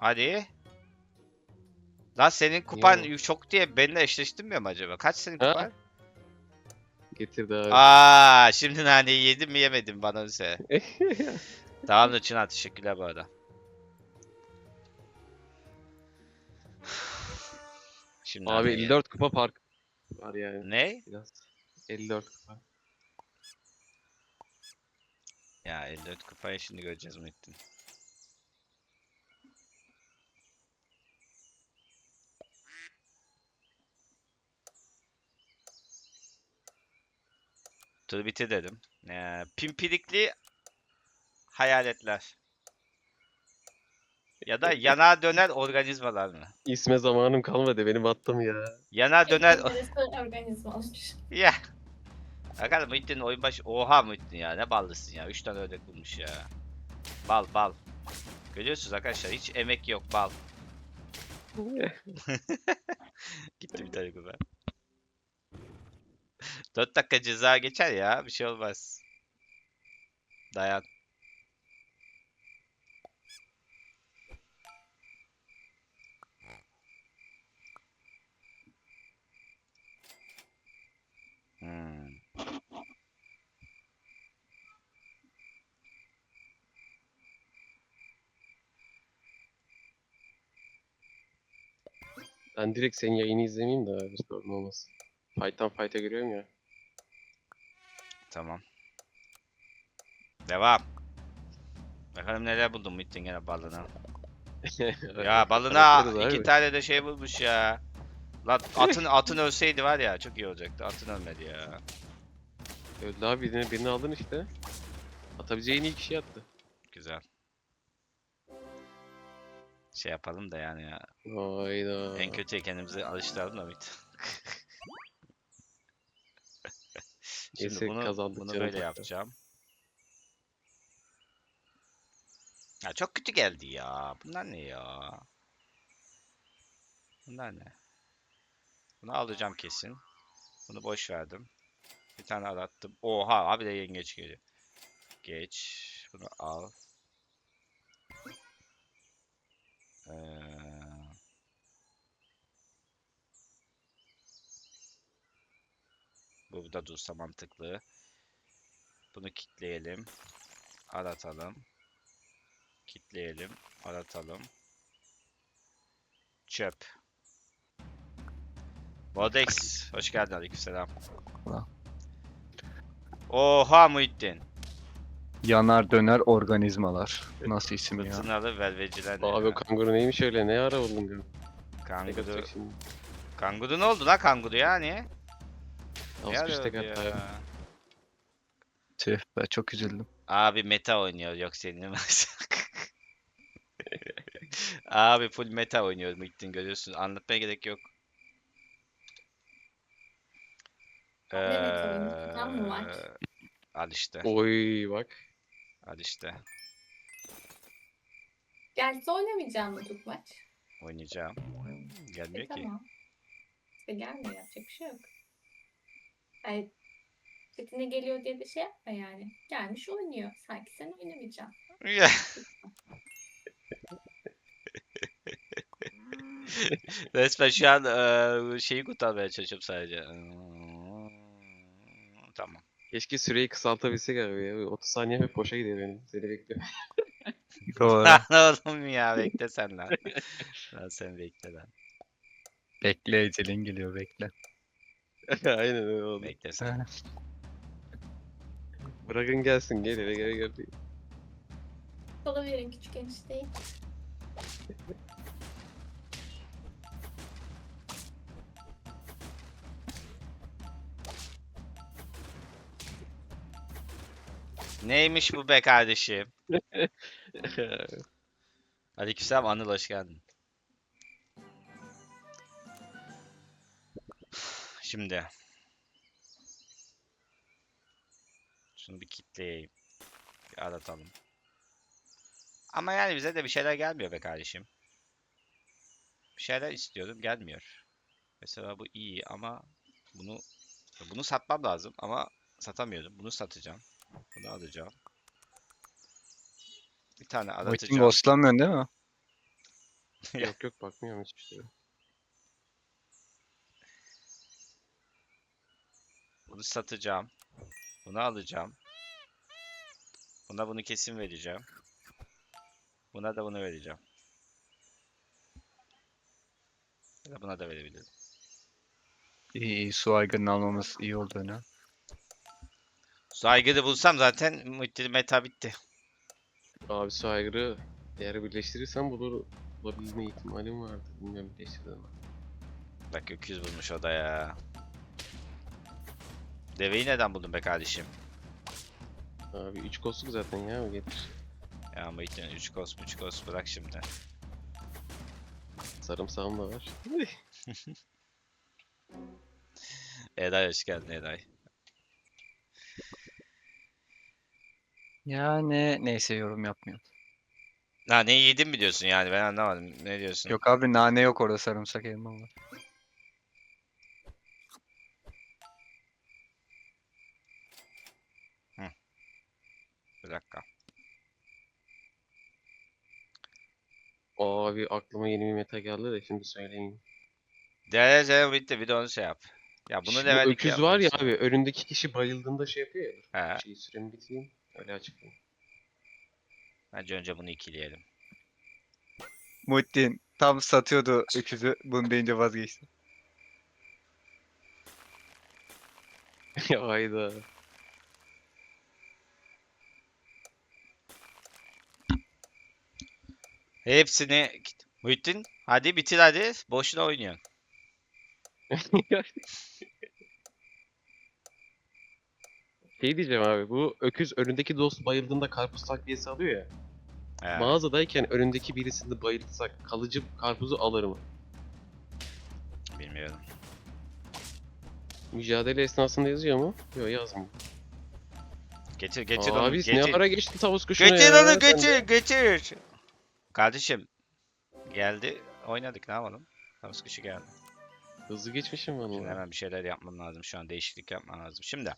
Hadi. Lan senin kupan Niye çok diye benimle eşleştirmiyor mu acaba? Kaç senin Ha? kupan? Getirdi abi. Aa, şimdi naneyi yedim mi yemedim bana ise. Tamam da Çınar teşekkürler bu arada. Şimdi abi naneyi- 54 kupa fark var yani Ne? biraz. 54 kupa. Ya 54 kupayı şimdi göreceğiz Muhittin. Turu bitir dedim. Ee, pimpirikli hayaletler. Ya da yana döner organizmalar mı? İsme zamanım kalmadı benim attım ya. Yana döner... Organizma olmuş. ya. Arkadaşlar Muhittin oyun başı... Oha Muhittin ya ne ballısın ya. 3 tane ördek bulmuş ya. Bal bal. Görüyorsunuz arkadaşlar hiç emek yok bal. Gitti bir tane kupa. 4 dakika ceza geçer ya. Bir şey olmaz. Dayan. Hmm. Ben direkt senin yayını izlemeyeyim de abi sorun olmaz. Fight'tan fight'a giriyorum ya. Tamam. Devam. Bakalım neler buldum Muhittin gene balına. Ya balına iki abi. tane de şey bulmuş ya. Lan atın atın ölseydi var ya çok iyi olacaktı. Atın ölmedi ya. Öldü abi birini, birini aldın işte. Atabileceğin iyi kişi attı. Güzel. Şey yapalım da yani ya. Hayda. En kötüye kendimizi alıştıralım da Muhittin. Şimdi Neyse, bunu, bunu böyle tekrar. yapacağım. Ya çok kötü geldi ya. Bunlar ne ya? Bunlar ne? Bunu alacağım kesin. Bunu boş verdim. Bir tane arattım. Oha abi de yengeç geliyor. Geç. Bunu al. Ee... Burada dursa mantıklı. Bunu kitleyelim. Aratalım. Kitleyelim. Aratalım. Çöp. Vodex. Hoş geldin aleykümselam. Oha Muhittin. Yanar döner organizmalar. Nasıl isim ya? Fırtınalı velveciler. Abi o kanguru neymiş öyle ne ara buldun ya? Ne Kanguru. şimdi? Kanguru ne oldu la kanguru yani? Arıyordu hatta ya. ya? Tüh be çok üzüldüm. Abi meta oynuyor yok senin. Abi full meta oynuyor Muhittin görüyorsun. Anlatmaya gerek yok. Mı var? Eee, Al işte. Oy bak. Al işte. Gelse oynamayacağım mı tutmaç? Oynayacağım. E, Gelmiyor ki. tamam. İşte gelmiyor yapacak bir şey yok. Yani setine geliyor diye de şey yapma yani. Gelmiş oynuyor. Sanki sen oynamayacaksın. Ya. Resmen şu an eee, şeyi kurtarmaya çalışıyorum sadece. Tamam. Keşke süreyi kısaltabilsek abi ya. 30 saniye hep boşa gidiyor benim. Seni bekliyorum. Doğru. Lan oğlum ya bekle sen lan. Lan sen bekle lan. bekle ecelin geliyor bekle. Aynen öyle oldu. Bekle sen. Bırakın gelsin gel eve gel gel. Sola verin küçük enişteyi. Neymiş bu be kardeşim? Aleykümselam Anıl hoş geldin. Şimdi. Şunu bir kitleyeyim. Bir aratalım. Ama yani bize de bir şeyler gelmiyor be kardeşim. Bir şeyler istiyordum gelmiyor. Mesela bu iyi ama bunu bunu satmam lazım ama satamıyorum. Bunu satacağım. Bunu alacağım. Bir tane aratacağım. ghostlamıyorsun değil mi? yok yok bakmıyorum hiçbir şeye. Bunu satacağım. Bunu alacağım. Buna bunu kesin vereceğim. Buna da bunu vereceğim. Ya da buna da verebilirim. İyi iyi su aygırını almamız iyi oldu öne. Saygıda bulsam zaten meta bitti. Abi su aygırı eğer birleştirirsen bulur, bulabilme ihtimalim vardı. Bilmiyorum birleştirdim? Bak öküz bulmuş o da ya. Deveyi neden buldun be kardeşim? Abi 3 kostuk zaten ya getir. Ya Muhittin 3 kos 3 kos bırak şimdi. Sarımsağım da var. Eday hoş geldin Eday. Yani neyse yorum yapmıyorum. Ha ne yedin mi diyorsun yani ben anlamadım. Ne diyorsun? Yok abi nane yok orada sarımsak elma var. Bir dakika. Abi aklıma yeni bir meta geldi de şimdi söyleyeyim. Değerli Zero bitti bir de onu şey yap. Ya bunu Şimdi levellik öküz var ya abi önündeki kişi bayıldığında şey yapıyor ya. He. Şey süremi bitireyim. Öyle açıklayayım. Bence önce bunu ikileyelim. Muhittin tam satıyordu öküzü. Bunu deyince vazgeçti. Ya Hayda. Hepsini Muhittin hadi bitir hadi. Boşuna oynuyorsun. şey diyeceğim abi bu öküz önündeki dost bayıldığında karpuz takviyesi alıyor ya. He. Mağazadayken önündeki birisini bayıltsak kalıcı karpuzu alır mı? Bilmiyorum. Mücadele esnasında yazıyor mu? Yok yazmıyor. Getir getir onu. Abi Getir. ne ara geçti tavus kuşuna Getir ya? onu getir getir. Kardeşim geldi oynadık ne yapalım? Tavus kuşu geldi. Hızlı geçmişim Şimdi valla. hemen bir şeyler yapmam lazım şu an değişiklik yapmam lazım. Şimdi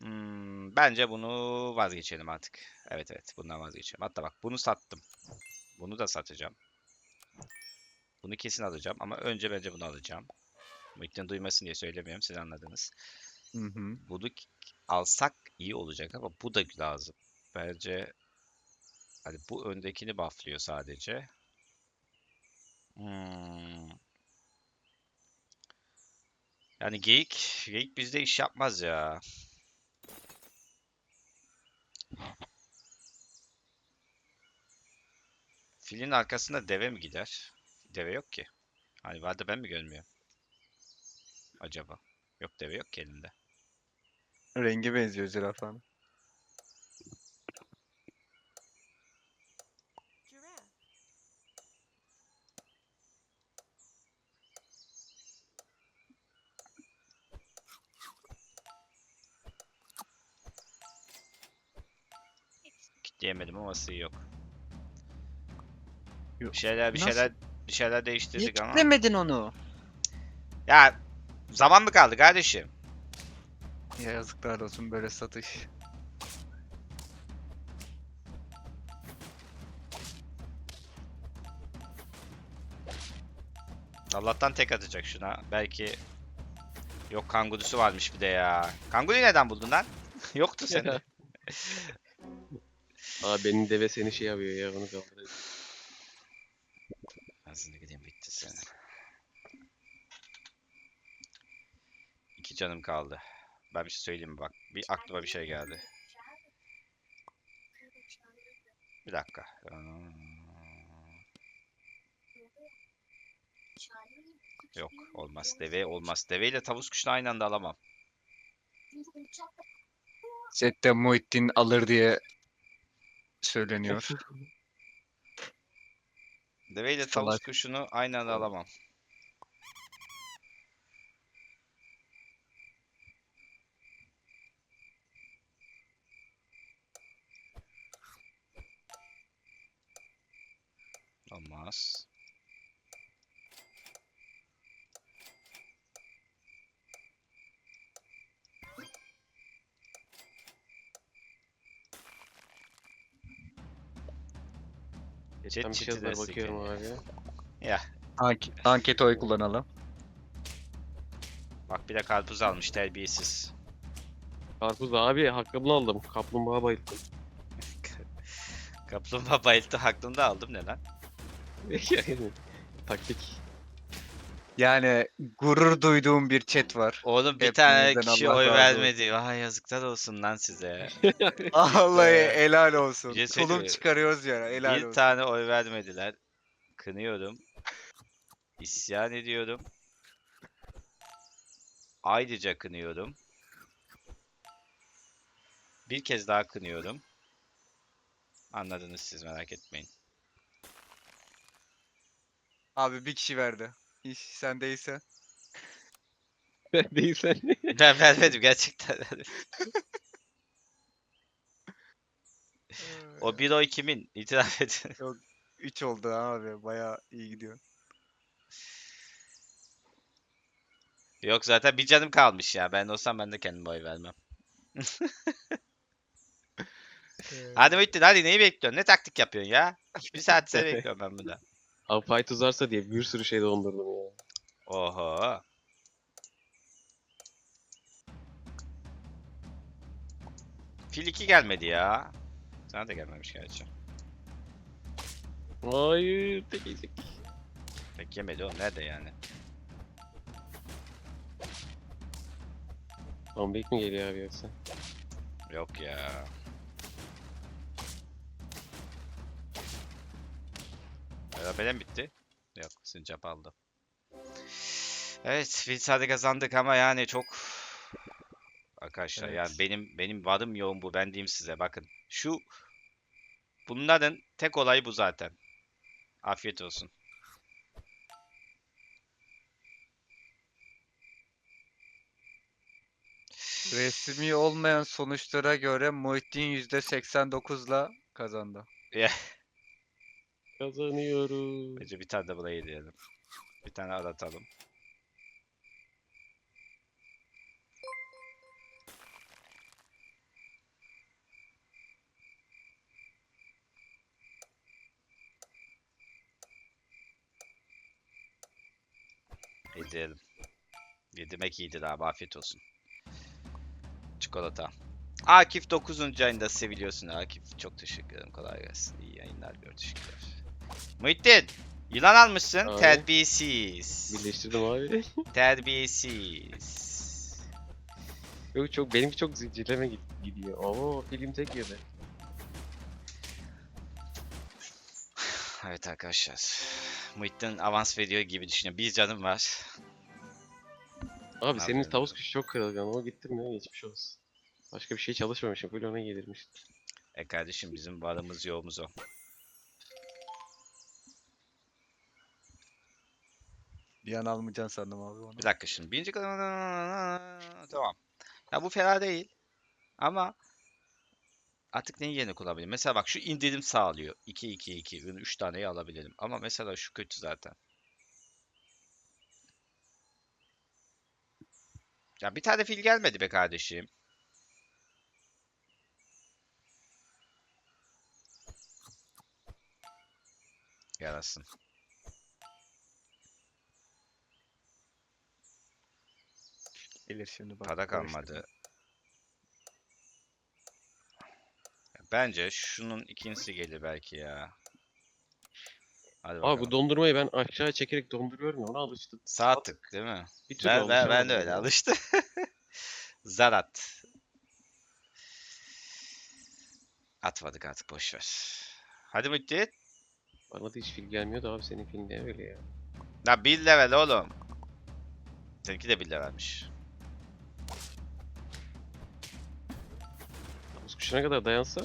hmm, bence bunu vazgeçelim artık. Evet evet bundan vazgeçelim. Hatta bak bunu sattım. Bunu da satacağım. Bunu kesin alacağım ama önce bence bunu alacağım. Muhittin duymasın diye söylemiyorum siz anladınız. Hı hı. Bunu k- alsak iyi olacak ama bu da lazım. Bence hani bu öndekini bufflıyor sadece. Hmm. Yani geyik, geyik bizde iş yapmaz ya. Filin arkasında deve mi gider? Deve yok ki. Hani vardı ben mi görmüyorum? Acaba. Yok deve yok ki elinde. Rengi benziyor zürafanın. Kitleyemedim ama sığ yok. Yok. Bir şeyler bir Nasıl? şeyler bir şeyler Niye değiştirdik ama. kitlemedin onu? Ya zaman mı kaldı kardeşim? Ya yazıklar olsun böyle satış. Allah'tan tek atacak şuna. Belki Yok kangurusu varmış bir de ya. Kanguruyu neden buldun lan? Yoktu sende. Abi benim deve seni şey yapıyor ya onu kaldırıyor. Aslında gideyim bitti senin. İki canım kaldı. Ben bir şey söyleyeyim mi bak. Bir aklıma bir şey geldi. Bir dakika. Aa, Yok olmaz. Deve olmaz. Deve ile tavus kuşunu aynı anda alamam. Sette Muhittin alır diye söyleniyor. Deve ile tavus Salak. kuşunu aynı anda alamam. Olmaz. Chat bir bakıyorum abi. Ya Ank anket oy kullanalım. bak bir de karpuz almış terbiyesiz. Karpuz abi hakkımı aldım. Kaplumbağa bayıldım. Kaplumbağa bayılttı aklımda aldım ne lan? Taktik. Yani gurur duyduğum bir chat var. Oğlum bir tane Hepinizden kişi Allah oy razı olsun. vermedi. Vay yazıklar olsun lan size. Vallahi Ee, helal olsun. bir şey söyleyeyim Tulum mi? çıkarıyoruz ya helal bir olsun. tane oy vermediler. Kınıyorum. İsyan ediyorum. Ayrıca kınıyorum. Bir kez daha kınıyorum. Anladınız siz merak etmeyin. Abi bir kişi verdi. İş sen değilse. Ben değilsen? Ben vermedim gerçekten. o bir oy kimin? İtiraf edin. 3 oldu abi. Baya iyi gidiyor. Yok zaten bir canım kalmış ya. Ben olsam ben de kendime oy vermem. Hadi Muhittin hadi neyi bekliyorsun? Ne taktik yapıyorsun ya? Bir saat seni bekliyorum ben burada. Fight uzarsa diye bir sürü şey dondurdum ya. Oho. Fil 2 gelmedi ya. Sana da gelmemiş gerçi. Hayır tek yiyecek. Pek yemedi o. Nerede yani? Comeback mi geliyor abi yoksa? Yok ya. Beraber mi bitti? Yok. Sincap aldı. Evet. Fil sade kazandık ama yani çok... Arkadaşlar yani Evet. benim benim varım yoğun bu. Ben diyeyim size. Bakın. Şu... Bunların tek olayı bu zaten. Afiyet olsun. Resmi olmayan sonuçlara göre Muhittin %89'la kazandı. Kazanıyoruz. Bence bir tane de burayı diyelim. Bir tane aratalım. Yedim. Yedirmek iyidir abi afiyet olsun. Çikolata. Akif 9. ayında seviliyorsun Akif. Çok teşekkür ederim. Kolay gelsin. İyi yayınlar görüşürüz. Muhittin. Yılan almışsın. Abi. Terbiyesiz. Birleştirdim abi. Terbiyesiz. Yok çok benimki çok zincirleme gid- gidiyor. Oo film tek yedi. Evet arkadaşlar. Muhittin avans veriyor gibi düşünüyorum. Bir canım var. Abi Ne senin yapayım? tavus kuşu çok kırılgan ama gittim ya geçmiş olsun. Başka bir şey çalışmamışım. Böyle ona gelirmiş. E kardeşim bizim varımız yoğumuz o. Bir an almayacaksın sandım abi onu. Bir dakika şimdi. Birinci. Tamam. Ya bu fena değil. Ama artık neyi yerine kullanabilirim? Mesela bak şu indirim sağlıyor. 2 2 2. Bunu 3 taneyi alabilirim. Ama mesela şu kötü zaten. Ya bir tane fil gelmedi be kardeşim. Yarasın. Gelir şimdi bak. Para kalmadı. Bence şunun ikincisi gelir belki ya. Hadi Abi bu dondurmayı ben aşağı çekerek donduruyorum ya ona alıştım. Sağ tık değil mi? Bir türlü Ben, ben, ben de öyle ya. alıştı. Zarat. Atmadık artık boş ver. Hadi Muhittin. Bana da hiç fil gelmiyordu abi senin film ne öyle ya. La bir level oğlum. Seninki de bir levelmiş. Kuşuna kadar dayansa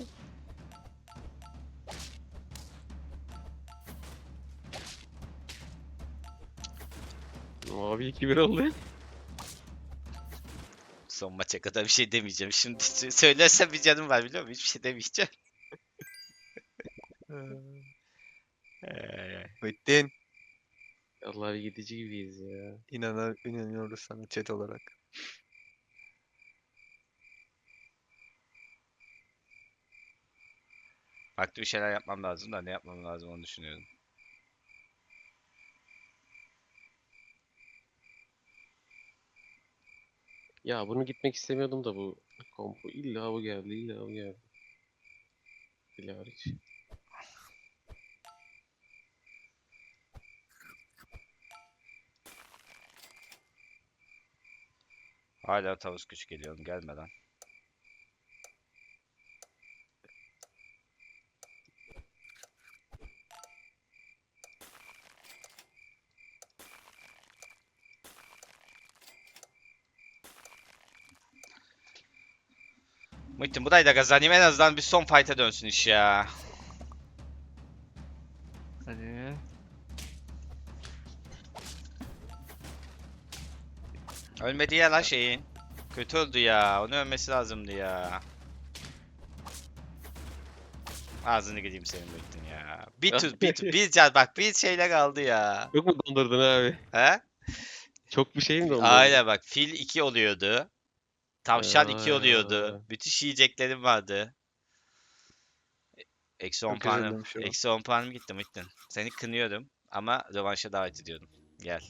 Abi 2-1 oldu. Son maça kadar bir şey demeyeceğim. Şimdi sö- söylersem bir canım var biliyor musun? Hiçbir şey demeyeceğim. Ee, Muhittin. Allah bir gidici gibiyiz ya. İnanır, inanıyoruz sana chat olarak. Farklı bir şeyler yapmam lazım da ne yapmam lazım onu düşünüyorum. Ya bunu gitmek istemiyordum da bu kompo illa bu geldi illa bu geldi. İlla hariç. Hala tavus güç geliyor gelmeden. Muhittin burayı da kazanayım en azından bir son fight'e dönsün iş ya. Hadi. Ölmedi ya lan şeyin. Kötü öldü ya. Onun ölmesi lazımdı ya. Ağzını gideyim senin Muhittin ya. Bir tut, bir tut, bir can bak bir şeyle kaldı ya. Çok mu dondurdun abi? He? Çok bir şey mi dondurdun? Aynen bak fil 2 oluyordu. Tavşan 2 Aa. oluyordu. Müthiş yiyeceklerim vardı. Eksi 10 Çok üzüldüm puanım. Eksi 10 puanım gitti Muhittin. Seni kınıyorum ama rövanşa davet ediyorum. Gel.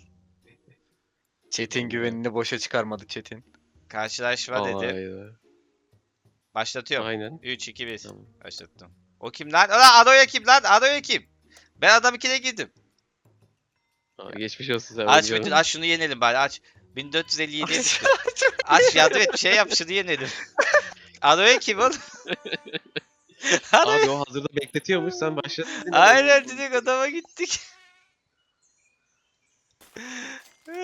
Çetin güvenini boşa çıkarmadı Çetin. Karşılaşma dedi. Hayda. Başlatıyorum. Aynen. 3 2 1. Tamam. Başlattım. O kim lan? Ulan Adoya kim lan? Adoya kim? Ben adam 2'de girdim. Aa, geçmiş olsun sen. Aç bütün aç şunu yenelim bari aç. 1457'ye düştü. aç yardım et bir şey yap şunu yenelim. Adoya kim oğlum? Abi o hazırda bekletiyormuş sen başladın. Aynen direkt adama gittik.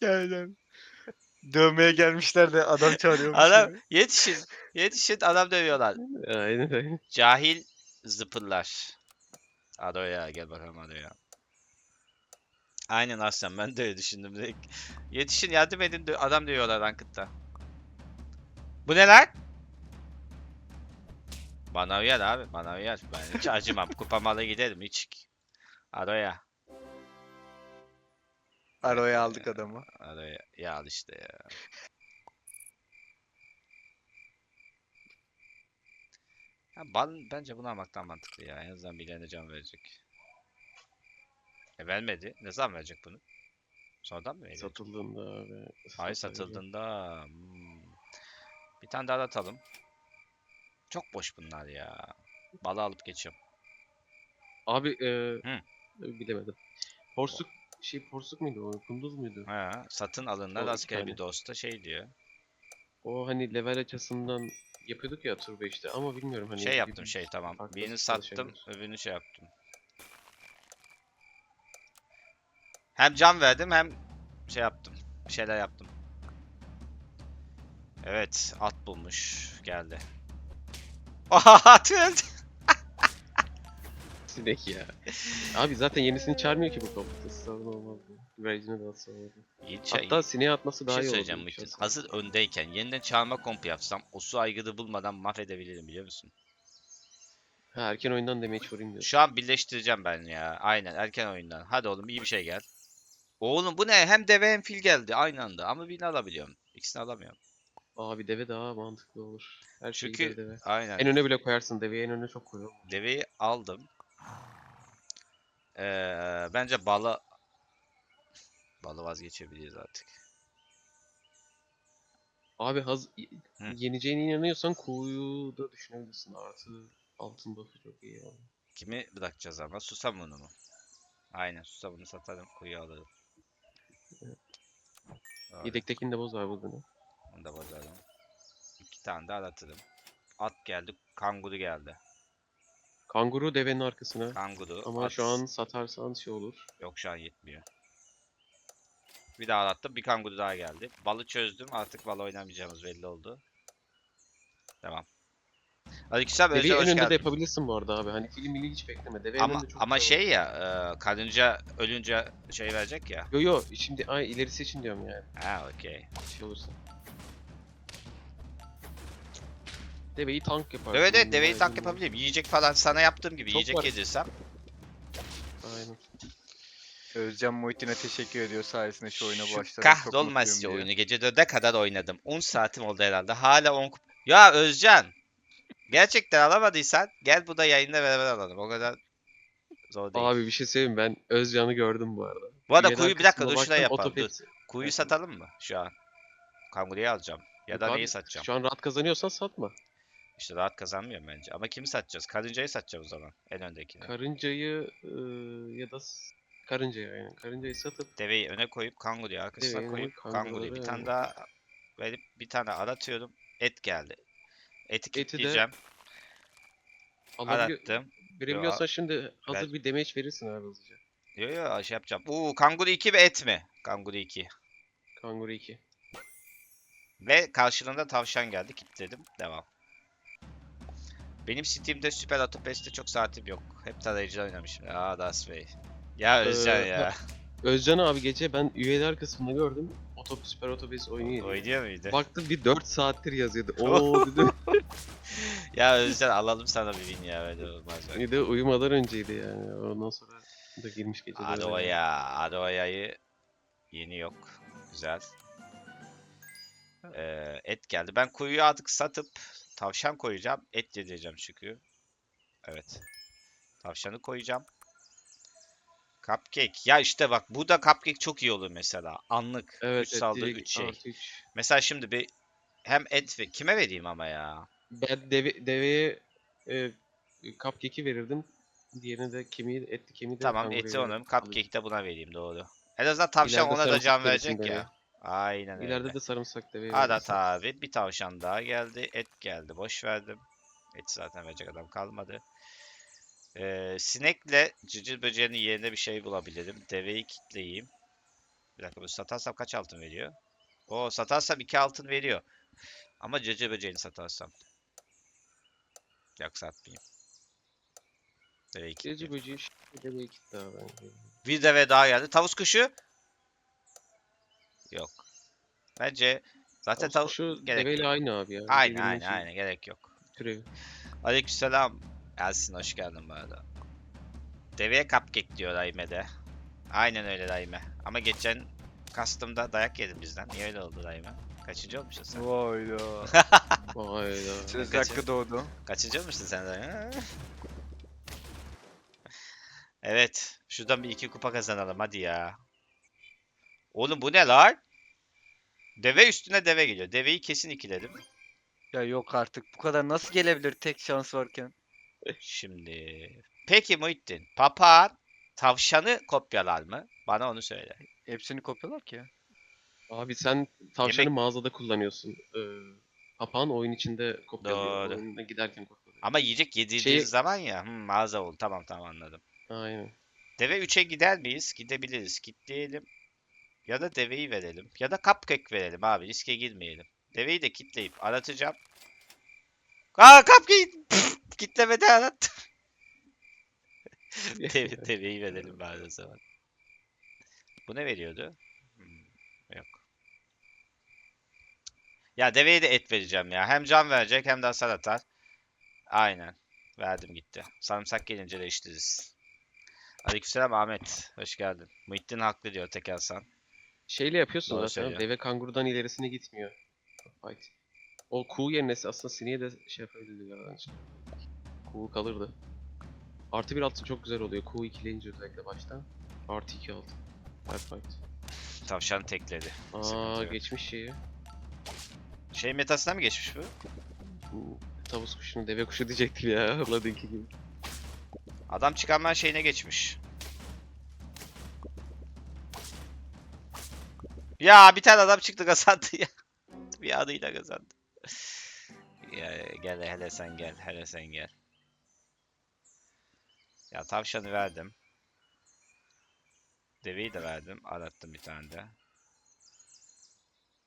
Yani Dövmeye gelmişler de adam çağırıyormuş. Adam gibi. yetişin. Yetişin adam dövüyorlar. Aynen aynen. Cahil zıpırlar. Adoya gel bakalım Adoya. Aynen Aslan ben de öyle düşündüm direkt. Yetişin yardım edin adam dövüyorlar Ranked'da. Bu ne lan? Bana uyar abi bana uyar. Ben hiç acımam. Kupamalı giderim hiç. Adoya. Aroya aldık adamı. Adoya. Ya al işte ya. Ya bal bence bunu almaktan mantıklı ya. En azından birilerine can verecek. E vermedi. Ne zaman verecek bunu? Sonradan mı verecek? Satıldığında abi. Ay satabiliyor. satıldığında. hmm. Bir tane daha atalım. Çok boş bunlar ya. Balı alıp geçiyorum. Abi e, Hı. bilemedim. Porsuk şey porsuk muydu o? Kunduz muydu? Ha, satın alınlar O iki rastgele tane. bir dosta şey diyor. O hani level açısından yapıyorduk ya tur 5'te ama bilmiyorum hani. şey bir- yaptım şey tamam. farklı Birini çalışabilir. sattım, öbürünü şey yaptım. Hem can verdim hem şey yaptım. Bir şeyler yaptım. Evet, at bulmuş. Geldi. Oha, at öldü. Sinek ya. Abi zaten yenisini çağırmıyor ki bu kapıda. Sorun olmaz. Güvercine de atsa çay- Hatta sineğe atması daha şey iyi söyleyeceğim Muhittin. Hazır öndeyken yeniden çağırma kompu yapsam o su aygırı bulmadan mahvedebilirim biliyor musun? Ha erken oyundan damage vurayım diyor. Şu an birleştireceğim ben ya. Aynen erken oyundan. Hadi oğlum iyi bir şey gel. Oğlum bu ne? Hem deve hem fil geldi aynı anda. Ama birini alabiliyorum. İkisini alamıyorum. Abi deve daha mantıklı olur. Her şey Çünkü deve aynen. En öne bile koyarsın deveyi en öne çok koyuyor. Deveyi aldım. Ee, bence balı balı vazgeçebiliriz artık. Abi haz Hı. yeneceğine inanıyorsan kuğuyu da düşünebilirsin. Artı altın buff'ı çok iyi abi. Kimi bırakacağız ama? Susamunu mu? Aynen Susamunu satarım. Kuyu alırım. Doğru, Yedektekini de boz abi bunu. Onu da bozarım. İki tane de aratırım. At geldi. Kanguru geldi. Kanguru devenin arkasına. Kanguru. Ama at. şu an satarsan şey olur. Yok şu an yetmiyor. Bir daha arattım. Bir kanguru daha geldi. Balı çözdüm. Artık balı oynamayacağımız belli oldu. Devam. Aleykümselam Deveyi Özcan en hoş önde de geldin. yapabilirsin bu arada abi. Hani film mili hiç bekleme. Deve en Ama önde çok ama güzel şey ya, e, karınca ölünce şey verecek ya. Yo yo şimdi ay ilerisi için diyorum yani. Ha okey. Şey olursa. Deveyi tank yaparsın. Evet evet deveyi tank yapabilirim. Yiyecek falan sana yaptığım gibi Çok yiyecek var. yedirsem. Aynen. Özcan Muhittin'e teşekkür ediyor sayesinde şu oyuna başladım. Çok Kahrolmaz oyunu. Gece 4'e kadar oynadım. 10 saatim oldu herhalde. Hala 10 kup- Ya Özcan. Gerçekten alamadıysan gel bu da yayında beraber alalım. O kadar zor değil. Abi bir şey söyleyeyim ben Özcan'ı gördüm bu arada. bu arada kuyu bir dakika dur baktım, yapalım. Dur. Kuyu satalım mı şu an? Kanguruyu alacağım. Ya Yok da abi, neyi satacağım? Şu an rahat kazanıyorsan satma. İşte rahat kazanmıyorum bence. Ama kimi satacağız? Karıncayı satacağım o zaman. En öndekini. Karıncayı ıı, ya da karıncayı aynen. Karıncayı satıp Deveyi öne koyup kanguruyu arkasına Deveyi koyup koyup kanguruyu bir tane daha verip bir tane aratıyorum. Et geldi. Eti Eti de kilitleyeceğim. alabiliyor. Arattım. Verebiliyorsan şimdi hazır Ben- bir damage verirsin abi hızlıca. Yo yo şey yapacağım. Uuu kanguru 2 ve et mi? Kanguru 2. Kanguru 2. Ve karşılığında tavşan geldi. Kilitledim. Devam. Benim Steam'de Süper Atopest'te çok saatim yok. Hep tarayıcıda oynamışım. Aa Das Bey. Ya Özcan Ee, ya. Özcan abi gece ben üyeler kısmında gördüm. Otop Süper Otobüs oynuyor. Oynuyor muydu? Baktım bir 4 saattir yazıyordu. Oo dedim. Ya Özcan alalım sana bir win ya. Öyle olmaz. bak. bir de uyumadan önceydi yani. Ondan sonra da girmiş gece. Adoya. Adoya'yı yeni yok. Güzel. Ee, et geldi. Ben kuyuyu artık satıp tavşan koyacağım. Et yedireceğim çünkü. Evet. Tavşanı koyacağım. Cupcake. Ya işte bak bu da cupcake çok iyi olur mesela. Anlık. Evet, 3 evet saldı direkt 3 şey. artı üç. Mesela şimdi bir hem et ve kime vereyim ama ya? Ben deve, deveye e, cupcake'i verirdim. Diğerini de kemiği, etli kemiği de Tamam eti verirdim. onun. Cupcake'i de buna vereyim doğru. En azından tavşan İleride ona da can verirsin verecek deveye. ya. Aynen öyle. İleride de sarımsak deveye Adat verirsin. abi bir tavşan daha geldi. Et geldi. Boş verdim. Et zaten verecek adam kalmadı. Ee, sinekle cırcır böceğinin yerine bir şey bulabilirim. Deveyi kitleyeyim. Bir dakika bu satarsam kaç altın veriyor? O satarsam 2 altın veriyor. Ama cırcır böceğini satarsam. Yok satmayayım. Deveyi kitleyeyim. böceği şu deveyi kitle abi. Bir deve daha geldi. Tavus kuşu. Yok. Bence zaten Tavus tavus kuşu gerek deveyle yok. aynı abi ya. Birbirinin aynen şey, aynen gerek yok. Türevi. Aleykümselam. Elsin hoş geldin bu arada. Deveye cupcake diyor Raime'de. Aynen öyle Raime. Ama geçen custom'da dayak yedim bizden. Niye öyle oldu Raime? Kaçıncı olmuşsun sen? Vayda. Hayda. Söz Kaçı- hakkı doğdu. Kaçıncı olmuşsun sen Raime? Evet. Şuradan bir iki kupa kazanalım hadi ya. Oğlum bu ne lan? Deve üstüne deve geliyor. Deveyi kesin ikiledim. Ya yok artık bu kadar nasıl gelebilir tek şans varken? Şimdi. Peki Muhittin. Papağan tavşanı kopyalar mı? Bana onu söyle. Hepsini kopyalar ki. Abi sen tavşanı Yemek- mağazada kullanıyorsun. Ee, papağan oyun içinde kopyalıyor. Doğru. Giderken kopyalıyor. Ama yiyecek yedirdiği Şeyi- zaman ya. Hmm, mağaza oldu. Tamam tamam anladım. Aynen. Deve 3'e gider miyiz? Gidebiliriz. Kitleyelim. Ya da deveyi verelim. Ya da cupcake verelim abi. Riske girmeyelim. Deveyi de kitleyip aratacağım. Aa cupcake! Pff, Kitlemede arattım. Deve, deveyi verelim bari o zaman. Bu ne veriyordu? Hmm, yok. Ya deveye de et vereceğim ya. Hem can verecek hem de hasar atar. Aynen. Verdim gitti. Sarımsak gelince değiştiririz. Aleykümselam Ahmet. Hoş geldin. Muhittin haklı diyor Tekel Hasan. Şeyle yapıyorsun Doğru söylüyor. Deve kangurudan ilerisine gitmiyor. Fight. O kuğu yerine aslında sineğe de şey yapabilirdi galiba. Kuğu kalırdı. Artı bir altın çok güzel oluyor. Kuğu ikileyince özellikle başta. Artı iki altın. Fight fight. Tavşan tekledi. Aa Sıkıntı geçmiş şeyi. Şey metasına mı geçmiş bu? Bu Tavus kuşunu deve kuşu diyecektim ya. Vladinki gibi. Adam çıkarma şeyine geçmiş. Ya bir tane adam çıktı kazandı ya. bir adıyla kazandı. Ya gel hele sen gel. Hele sen gel. Ya tavşanı verdim. Deveyi de verdim. Arattım bir tane de.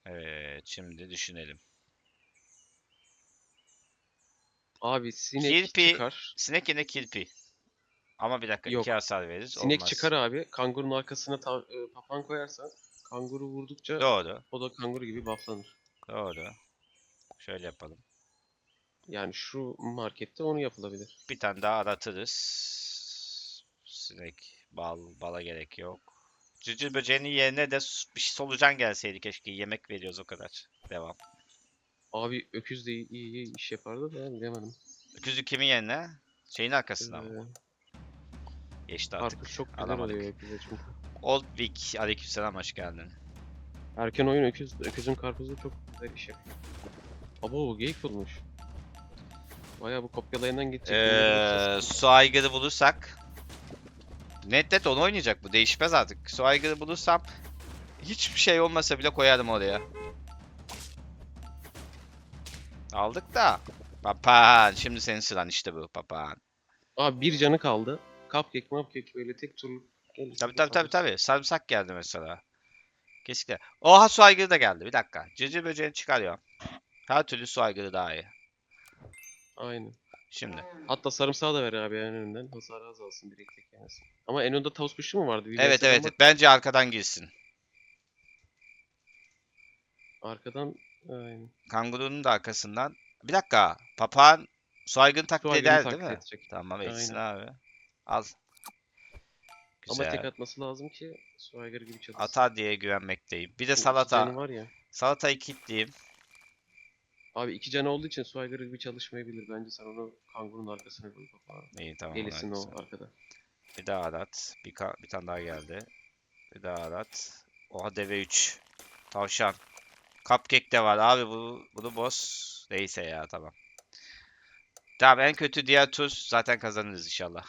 Evet şimdi düşünelim. Abi sinek Kirpi- çıkar. Sinek yine kirpi. Ama bir dakika Yok. iki hasar veririz. Sinek Olmaz. çıkar abi. Kangurunun arkasına ta- e, papan koyarsan kanguru vurdukça Doğru. o da kanguru gibi bufflanır. Doğru. Şöyle yapalım. Yani şu markette onu yapılabilir. Bir tane daha aratırız. Sinek, bal, bala gerek yok. Cırcır böceğinin yerine de bir solucan gelseydi keşke. Yemek veriyoruz o kadar. Devam. Abi öküz de iyi, iyi, iyi iş yapardı da bilemedim. Öküzü kimin yerine? Şeyin arkasına mı? Ee, Geçti artık. karpuz çok güzel alamadık. oluyor öküze çünkü. Old Vic, aleykümselam hoş geldin. Erken oyun öküz, öküzün karpuzu çok güzel iş yapıyor. Abo geyik bulmuş. Baya bu kopyalayandan gidecek. Ee, su aygırı bulursak net net onu oynayacak bu. Değişmez artık. Su aygırı bulursam hiçbir şey olmasa bile koyarım oraya. Aldık da. Papan. Şimdi senin sıran işte bu papan. Abi bir canı kaldı. Cupcake mupcake böyle tek turluk gelirse Tabi de tabi tabi alır. tabi. Sarımsak geldi mesela. Kesinlikle. Oha su aygırı da geldi. Bir dakika. Cırcır böceğini çıkarıyorum. Her türlü su aygırı daha iyi. Aynen. Şimdi. Hatta sarımsağı da ver abi en önünden. Hasarı azalsın direkt tek yemesin. Ama en önde tavus kuşu mu vardı? Bir Evet evet. bak. Bence arkadan girsin. Arkadan aynen. Kangurunun da arkasından. Bir dakika. Papağan su aygırını taklit Su eder taklit değil mi? edecek. Tamam etsin Aynen. abi. Al. Ama Güzel. tek atması lazım ki su aygırı gibi çalışsın. Atar diye güvenmekteyim. Bir de Bu salata. var ya. Salatayı kilitleyeyim. Abi iki canı olduğu için su aygırı gibi çalışmayabilir. Bence sen onu kangurun arkasına koy kapağı. İyi tamam. Gelisin o arkada. Bir daha arat. Bir, ka- bir tane daha geldi. Bir daha arat. Oha deve 3. Tavşan. Cupcake de var abi bu bunu boss. Neyse ya tamam. Tamam en kötü diğer tur zaten kazanırız inşallah.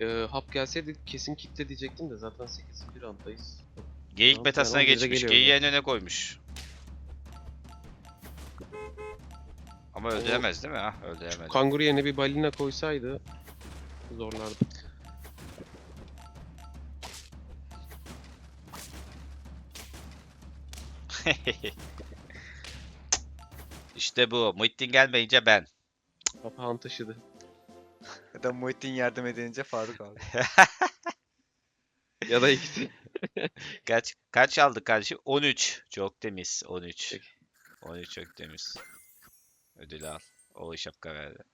Ee, hap gelseydi kesin kitle diyecektim de zaten 8. rounddayız. Geyik Tamam, bize geçmiş. geliyor Geyiği en öne koymuş. Ama öldüremez değil mi? Ha, öldüremez. Kanguru yerine bir balina koysaydı zorlardı. İşte bu. Muhittin gelmeyince ben. Papağan taşıdı. Ya da Muhittin yardım edince Faruk abi. ya da ikisi. Kaç kaç aldık kardeşim? 13. Çok temiz. 13. Peki. 13 çok temiz. Ödül al. O şapka verdi.